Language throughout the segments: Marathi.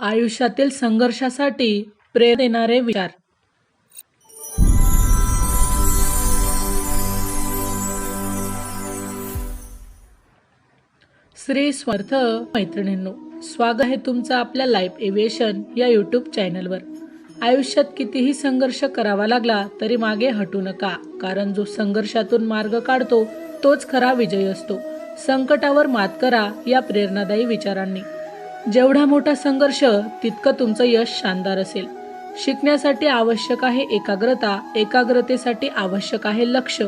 आयुष्यातील संघर्षासाठी प्रेरणा देणारे विचार. श्री स्वर्थ मैत्रिणींनो स्वागत आहे तुमचं आपल्या लाईफ एव्हिएशन या यूट्यूब चॅनलवर आयुष्यात कितीही संघर्ष करावा लागला तरी मागे हटू नका कारण जो संघर्षातून मार्ग काढतो तोच खरा विजय असतो. संकटावर मात करा या प्रेरणादायी विचारांनी. जेवढा मोठा संघर्ष तितकं तुमचं यश शानदार असेल. शिकण्यासाठी आवश्यक आहे एकाग्रता एकाग्रतेसाठी आवश्यक आहे लक्ष.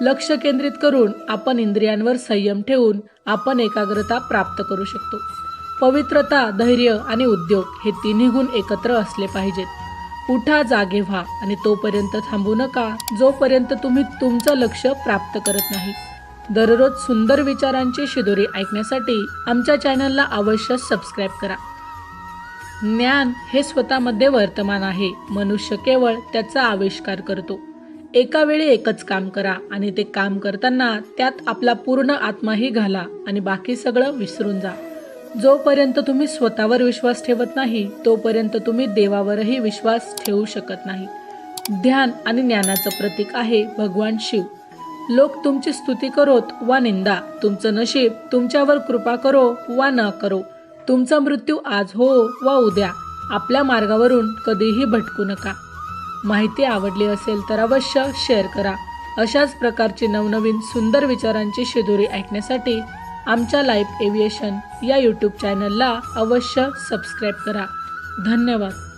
लक्ष केंद्रित करून आपण इंद्रियांवर संयम ठेवून आपण एकाग्रता प्राप्त करू शकतो. पवित्रता धैर्य आणि उद्योग हे तिन्ही गुण एकत्र असले पाहिजेत. उठा जागे व्हा आणि तोपर्यंत थांबू नका जोपर्यंत तुम्ही तुमचं लक्ष प्राप्त करत नाही. दररोज सुंदर विचारांची शिदोरी ऐकण्यासाठी आमच्या चॅनलला अवश्य सबस्क्राईब करा. ज्ञान हे स्वतःमध्ये वर्तमान आहे. मनुष्य केवळ त्याचा आविष्कार करतो. एका वेळी एकच काम करा आणि ते काम करताना त्यात आपला पूर्ण आत्माही घाला आणि बाकी सगळं विसरून जा. जोपर्यंत तुम्ही स्वतःवर विश्वास ठेवत नाही तोपर्यंत तुम्ही देवावरही विश्वास ठेवू शकत नाही. ध्यान आणि ज्ञानाचं प्रतीक आहे भगवान शिव. लोक तुमची स्तुती करोत वा निंदा. तुमचं नशीब तुमच्यावर कृपा करो वा न करो. तुमचा मृत्यू आज हो वा उद्या. आपल्या मार्गावरून कधीही भटकू नका. माहिती आवडली असेल तर अवश्य शेअर करा. अशाच प्रकारची नवनवीन सुंदर विचारांची शिदोरी ऐकण्यासाठी आमच्या लाईफ एव्हिएशन या यूट्यूब चॅनलला अवश्य सबस्क्राईब करा. धन्यवाद.